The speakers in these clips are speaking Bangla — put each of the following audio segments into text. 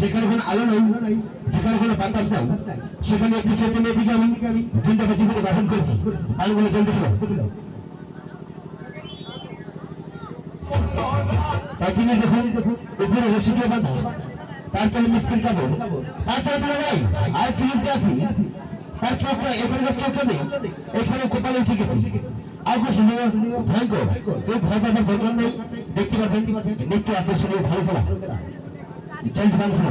যেখানে আলো নেই। যেখানে কোনো বাতাস নাই সেখানে একটি সেতু মেয়েটিকে আমি তিনটা বেশি করে গঠন করেছি। আলোগুলো ছিল তাই তিনি দেখুন উপরে বাঁধা, তার তলে মিস্ত্রির কাপড় তার তলে তলে নাই আর কি আসি তার চোখটা চোখটা নেই, এখানে কোপালে উঠে গেছি। আকর্ষণীয় ভয়ঙ্কর ভয় দেখতে পাবেন দেখতে আকর্ষণীয়, ভালো খেলা। চলতে পারব না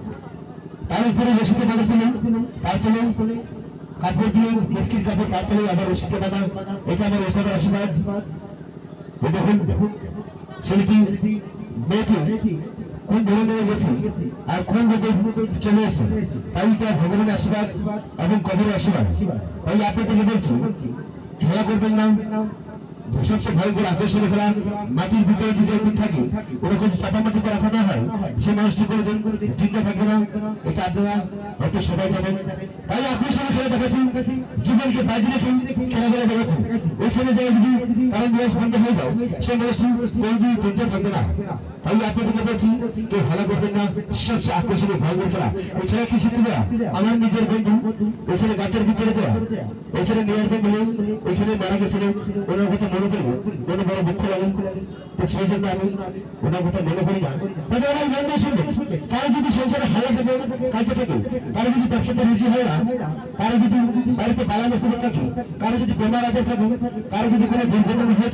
কার তার উপরে তারপরে কাপড় দিয়ে মিষ্টির কাপড় তারপরে আবার রসিদে বাঁধা। এটা আমার ওস্তাদের আশীর্বাদ। দেখুন, শিল্পী মেয়েটি কোন ধরনের গেছে আর কোন দিকে চলে এসে তাই তার ভগবানের আশীর্বাদ এবং কবির আশীর্বাদ। তাই আপনাদেরকে বলছি, খেলা করবেন না। সবচেয়ে ভয়ঙ্কর আকর্ষণীয় খেলা, মাটির ভিতরে যদি থাকে ওরকম চাপা মাটি করে হয় সে মানুষটি করে দেন চিন্তা থাকবে না এটা আপনারা হয়তো সবাই জানেন। তাই আকর্ষণীয় খেলা দেখাচ্ছি জীবনকে বাজি রেখে খেলাধুলা দেখাচ্ছি ওইখানে যায় যদি কারণ বয়স বন্ধ হয়ে যায় সে মানুষটি কোন যদি চিন্তা থাকবে না। তাই আপনাদেরকে বলছি কেউ ভালো করবেন না, সবচেয়ে আকর্ষণীয় ভয়ঙ্কর খেলা ওই কি শিখতে দেওয়া আমার নিজের বন্ধু, ওইখানে গাছের ভিতরে দেওয়া ওইখানে নিয়ে আসবেন বলে ওইখানে মারা গেছিলেন ওনার কথা মনে করি মনে বড় দুঃখ লাগে তো সেই জন্য আমি ওনার কথা মনে করি না তবে আমার বন্ধু শুনবে কারও যদি সংসারে হারা থাকে কাজে থাকে কারও যদি ব্যবসাতে রুচি হয় না কারও যদি বাড়িতে মুসিবত থাকে কারও যদি বেমার আজার থাকে কারও যদি কোনো দুর্ঘটনা হয়ে